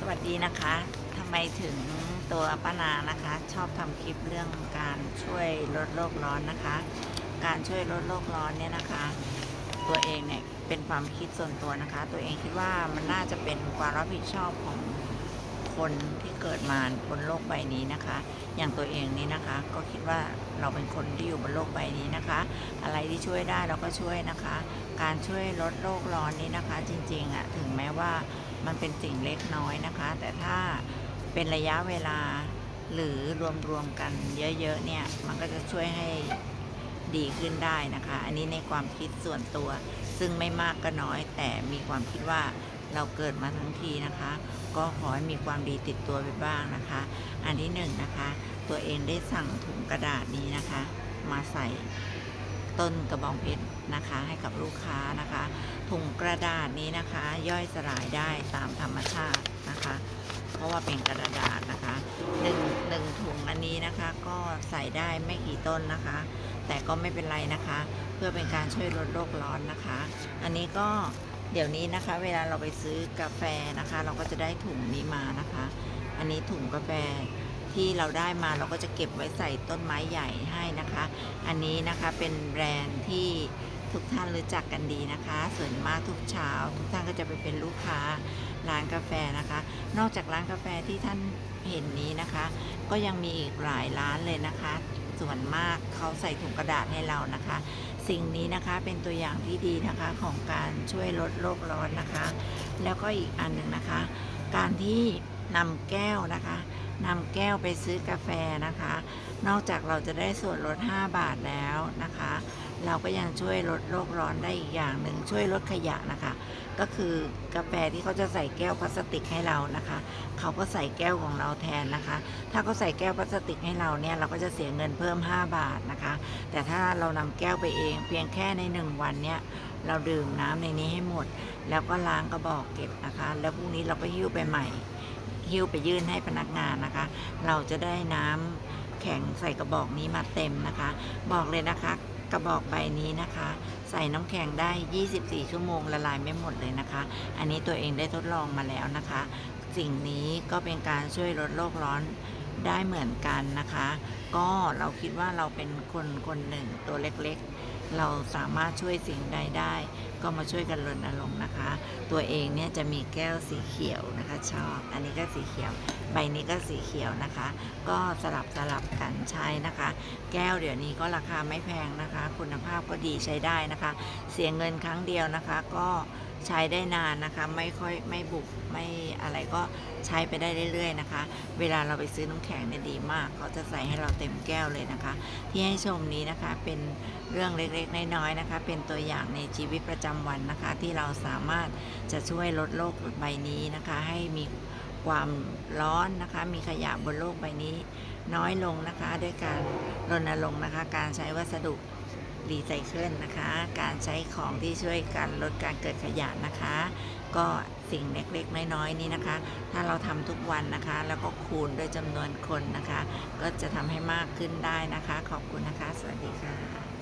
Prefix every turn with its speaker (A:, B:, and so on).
A: สวัสดีนะคะทำไมถึงตัวป้านานะคะ ชอบทำคลิปเรื่องการช่วยลดโลกร้อนนะคะ การช่วยลดโลกร้อนเนี่ยนะคะ ตัวเองเนี่ยเป็นความคิดส่วนตัวนะคะ ตัวเองคิดว่ามันน่าจะเป็นความรับผิดชอบของ คนที่เกิดมาบนโลกใบนี้นะคะ อย่างตัวเองนี้นะคะ ก็คิดว่าเราเป็นคนที่อยู่บนโลกใบนี้นะคะ อะไรที่ช่วยได้เราก็ช่วยนะคะ การช่วยลดโลกร้อนนี้นะคะ จริงๆอะถึงแม้ว่ามันเป็นสิ่งเล็กน้อยนะคะ แต่ถ้าเป็นระยะเวลาหรือรวมๆกันเยอะๆเนี่ยมันก็จะช่วยให้ดีขึ้นได้นะคะ อันนี้ในความคิดส่วนตัว ซึ่งไม่มากก็น้อย แต่มีความคิดว่า เราเกิดมาทั้งทีนะคะ ก็ขอให้มีความดีติดตัวไปบ้างนะคะ อันที่หนึ่งนะคะ ตัวเองได้สั่งถุงกระดาษนี้นะคะ มาใส่ต้นกระบองเพชรนะคะ ให้กับลูกค้านะคะถุงกระดาษนี้นะคะ ย่อยสลายได้ตามธรรมชาตินะคะ เพราะว่าเป็นกระดาษนะคะหนึ่งหนึ่งถุงอันนี้นะคะ ก็ใส่ได้ไม่กี่ต้นนะคะ แต่ก็ไม่เป็นไรนะคะ เพื่อเป็นการช่วยลดโลกร้อนนะคะ อันนี้ก็ เดี๋ยวนี้นะคะ เวลาเราไปซื้อกาแฟนะคะ เราก็จะได้ถุงนี้มานะคะ อันนี้ถุงกาแฟที่เราได้มาเราก็จะเก็บไว้ใส่ต้นไม้ใหญ่ให้นะคะ อันนี้นะคะเป็นแบรนด์ที่ทุกท่านรู้จักกันดีนะคะ ส่วนมากทุกเช้า ทุกท่านก็จะไปเป็นลูกค้าร้านกาแฟนะคะ นอกจากร้านกาแฟที่ท่านเห็นนี้นะคะ ก็ยังมีอีกหลายร้านเลยนะคะ ส่วนมากเขาใส่ถุงกระดาษให้เรานะคะ สิ่งนี้นะคะเป็นตัวอย่างที่ดีนะคะของการช่วยลดโลกร้อนนะคะ แล้วก็อีกอันหนึ่งนะคะ การที่นำแก้วนะคะ นำแก้วไปซื้อกาแฟนะคะ นอกจากเราจะได้ส่วนลด 5 บาทแล้วนะคะ เราก็ยังช่วยลดโลกร้อนได้อีกอย่างหนึ่งช่วยลดขยะนะคะ ก็คือกาแฟที่เขาจะใส่แก้วพลาสติกให้เรานะคะ เขาก็ใส่แก้วของเราแทนนะคะ ถ้าเขาใส่แก้วพลาสติกให้เราเนี่ยเราก็จะเสียเงินเพิ่ม 5 บาทนะคะ แต่ถ้าเรานำแก้วไปเอง เพียงแค่ใน 1 วันเนี่ยเราดื่มน้ำในนี้ให้หมด แล้วก็ล้างกระบอกเก็บนะคะ แล้วพรุ่งนี้เราก็หิ้วไปใหม่ หิ้วไปยื่นให้พนักงานนะคะ เราจะได้น้ำแข็งใส่กระบอกนี้มาเต็มนะคะ บอกเลยนะคะ กระบอกใบนี้นะคะ ใส่น้ำแข็งได้ 24 ชั่วโมงละลายไม่หมดเลยนะคะ อันนี้ตัวเองได้ทดลองมาแล้วนะคะ สิ่งนี้ก็เป็นการช่วยลดโลกร้อนได้เหมือนกันนะคะ ก็เราคิดว่าเราเป็นคนคนหนึ่งตัวเล็กๆ เราสามารถช่วยสิ่งใดได้ ก็มาช่วยกันรณรงค์นะคะ ตัวเองเนี่ยจะมีแก้วสีเขียวนะคะชอบ อันนี้ก็สีเขียว ใบนี้ก็สีเขียวนะคะ ก็สลับสลับกันใช้นะคะ แก้วเดี๋ยวนี้ก็ราคาไม่แพงนะคะ คุณภาพก็ดีใช้ได้นะคะ เสียเงินครั้งเดียวนะคะก็ ใช้ได้นานนะคะ ไม่ค่อยไม่บุกไม่อะไรก็ใช้ไปได้เรื่อยๆนะคะ เวลาเราไปซื้อน้ำแข็งเนี่ยดีมากเขาจะใส่ให้เราเต็มแก้วเลยนะคะ ที่ให้ชมนี้นะคะเป็นเรื่องเล็กๆน้อยๆนะคะ เป็นตัวอย่างในชีวิตประจำวันนะคะ ที่เราสามารถจะช่วยลดโลกใบนี้นะคะ ให้มีความร้อนนะคะ มีขยะบนโลกใบนี้น้อยลงนะคะ ด้วยการรณรงค์นะคะ การใช้วัสดุ รีไซเคิลนะคะ การใช้ของที่ช่วยกันลดการเกิดขยะนะคะ ก็สิ่งเล็กๆน้อยๆนี้นะคะ ถ้าเราทำทุกวันนะคะ แล้วก็คูณด้วยจำนวนคนนะคะ ก็จะทำให้มากขึ้นได้นะคะ ขอบคุณนะคะ สวัสดีค่ะ